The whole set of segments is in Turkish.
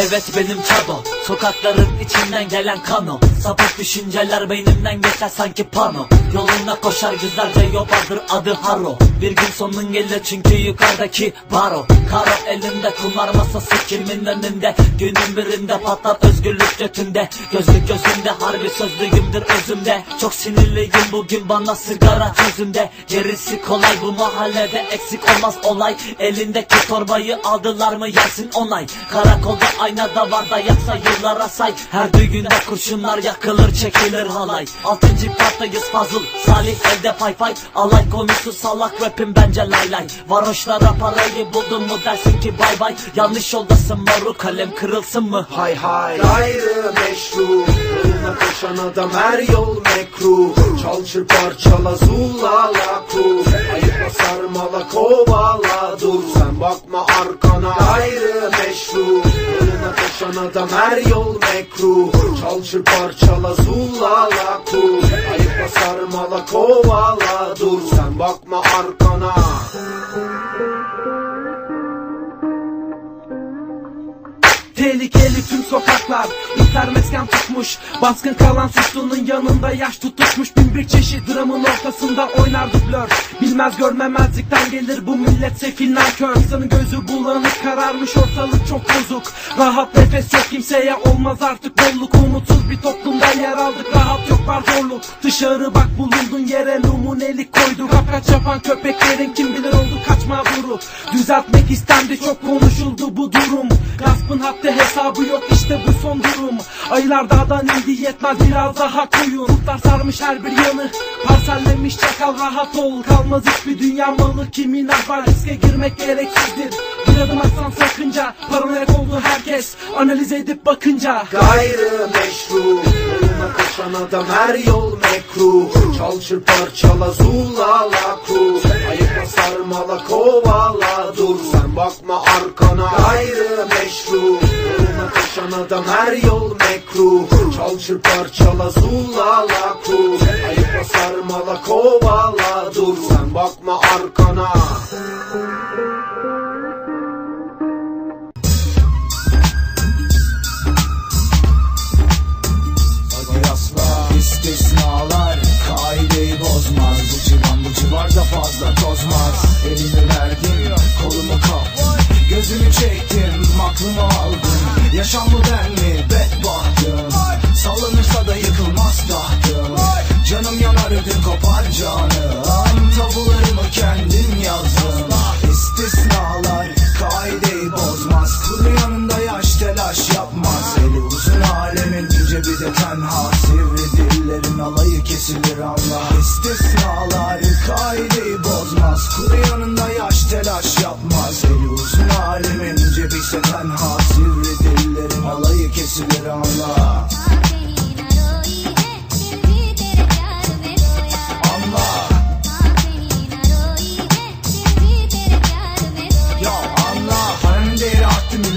Evet benim Çado Sokakların içinden gelen kano Sapık düşünceler beynimden geçer sanki pano. Yoluna koşar güzelce yobadır adı Haro. Bir gün sonun gelir çünkü yukarıdaki baro Karo elinde kumar masası kimin önünde? Günün birinde patlar özgürlük götünde. Gözlük gözünde harbi sözlüyümdür özümde. Çok sinirliyim bugün bana sigara çözümde. Gerisi kolay bu mahallede eksik olmaz olay. Elindeki torbayı aldılar mı yersin onay. Karakolda aynada var da yaksa yıllara say. Her düğünde kurşunlar yakılır çekilir halay. Altıncı parttayız Fazıl. Salih elde pay pay. Alay konusu salak rapim bence lay lay. Varoşlara parayı buldun mu dersin ki bay bay. Yanlış yoldasın moru kalem kırılsın mı? Hay hay. Gayrı meşru Yoluna koşan adam her yol mekruh Çal çır parçala zula la kru Ayıkla sarmala kovala dur. Sen bakma arkana adam her yol mekruh. Çal çır parçala zula la kru Ayıkla sarmala kovala dur. Sen bakma arkana Tehlikeli tüm sokaklar İster mesken tutmuş. Baskın kalan suçlunun yanında yaş tutuşmuş. Bin bir çeşit dramın ortasında oynar dublör. Bilmez görmemezlikten gelir bu millet sefil nankör. İnsanın gözü bulanık kararmış ortalık çok bozuk. Rahat nefes yok kimseye olmaz artık bolluk. Umutsuz bir toplumda yer aldık rahat yok var zorluk. Dışarı bak bulundun yere numunelik koydu. Kapkaç yapan köpeklerin kim bilir oldu kaç mağduru Düzeltmek istendi çok konuşuldu bu durum. Gaspın haddi hesabı yok işte bu son durum. Ayılar dağdan indi yetmez biraz daha koyun. Kurtlar sarmış her bir yanı. Parsellemiş çakal rahat ol. Kalmaz hiçbir dünya malı. Kimin var Riske girmek gereksizdir. Bir adım atsan sakınca Paranoyak oldu herkes Analiz edip bakınca. Gayrı meşru Yoluna koşan adam her yol mekruh Çal çır parçala zula la kru Ayıkla sarmala kovala dur bakma arkana. Gayrı meşru. Yoluna koşan adam her yol mekruh Çal çır parçala zula la kru Ayıkla sarmala kovala dur. Sen bakma arkana Yaşam bu ben mi? Bedbahtım. Sallanırsa da yıkılmaz tahtım. Canım yanar ödüm kopar canım. Tabularımı kendim yazdım. İstisnalar kaideyi bozmaz. Kuru yanında yaş telaş yapmaz. Eli uzun alemin ince bir de tenha. Sivri dillerin alayı kesilir anla İstisnalar kaideyi bozmaz. Kuru yanında yaş telaş yapmaz. Eli uzun alemin ince bir de tenha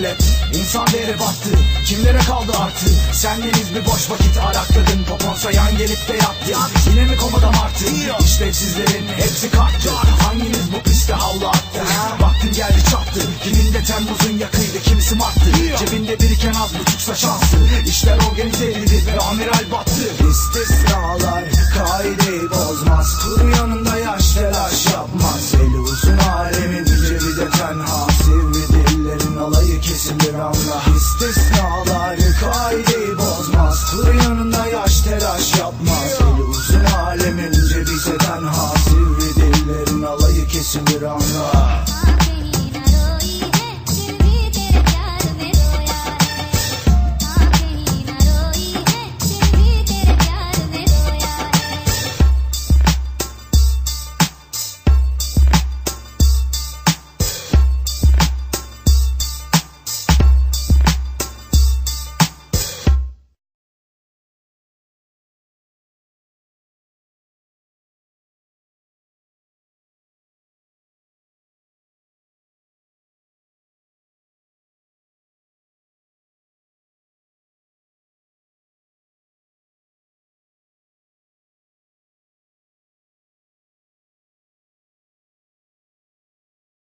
millet. İnsan değeri battı Kimlere kaldı artı? Sendeniz bir boş vakit arakladın Poponsa yan gelip de yattı. Yine mi komada martı? İşlevsizlerin hepsi kalktı. Hanginiz bu piste havlu attı? Vaktin geldi çattı. Kimin de Temmuz'un yakıydı kimisi Mart'tı. Cebinde biriken az buçuksa şansı İşler organize edildi ve amiral battı. İstisnalar kesilir anla İstisnalar